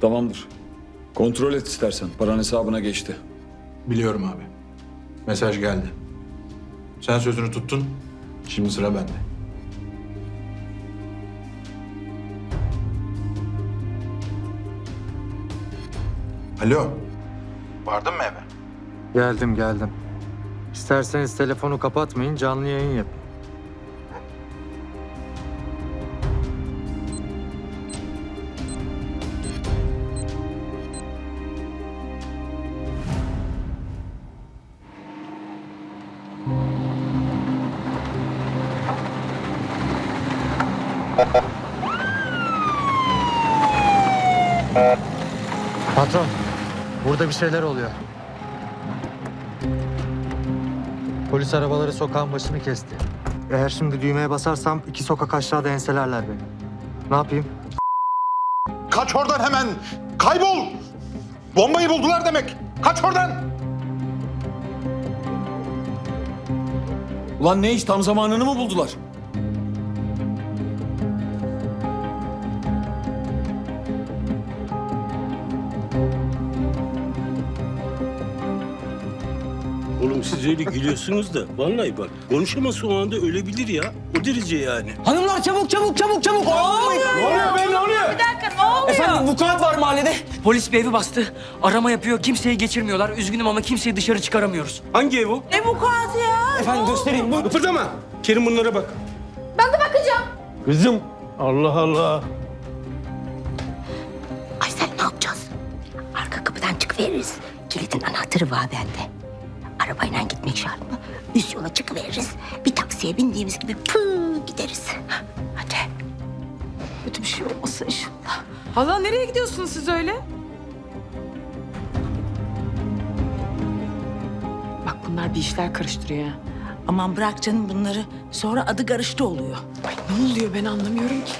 Tamamdır. Kontrol et istersen. Paran hesabına geçti. Biliyorum abi. Mesaj geldi. Sen sözünü tuttun. Şimdi sıra bende. Alo. Vardın mı eve? Geldim geldim. İsterseniz telefonu kapatmayın canlı yayın yapın. Patron, burada bir şeyler oluyor. Polis arabaları sokağın başını kesti. Eğer şimdi düğmeye basarsam iki sokak aşağıda enselerler beni. Ne yapayım? Kaç oradan hemen. Kaybol. Bombayı buldular demek. Kaç oradan. Ulan ne iş tam zamanını mı buldular? Oğlum siz öyle gülüyorsunuz da vallahi bak konuşamasa o anda ölebilir ya. O derece yani. Hanımlar çabuk çabuk çabuk çabuk. Ne oluyor be ne oluyor? Bir dakika ne oluyor? Efendim vukuat var mahallede. Polis bir evi bastı. Arama yapıyor. Kimseyi geçirmiyorlar. Üzgünüm ama kimseyi dışarı çıkaramıyoruz. Hangi ev o? Ne vukuatı ya? Efendim göstereyim. Bu Kıpırdama. Kerim bunlara bak. Ben de bakacağım. Kızım Allah Allah. Aysel ne yapacağız? Arka kapıdan çıkıveririz. Kilidin anahtarı var bende. Arabayla gitmek şart mı? Üst yola çıkıveririz. Bir taksiye bindiğimiz gibi pıı gideriz. Hadi. Kötü bir şey olmasın inşallah. Hala nereye gidiyorsunuz siz öyle? Bak bunlar bir işler karıştırıyor ha. Aman bırak canım bunları. Sonra adı karıştı oluyor. Ay ne oluyor ben anlamıyorum ki.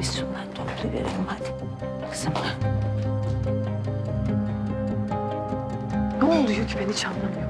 Biz şunları toplayıverelim hadi. Kızım. Ne oluyor ki ben hiç anlamıyorum.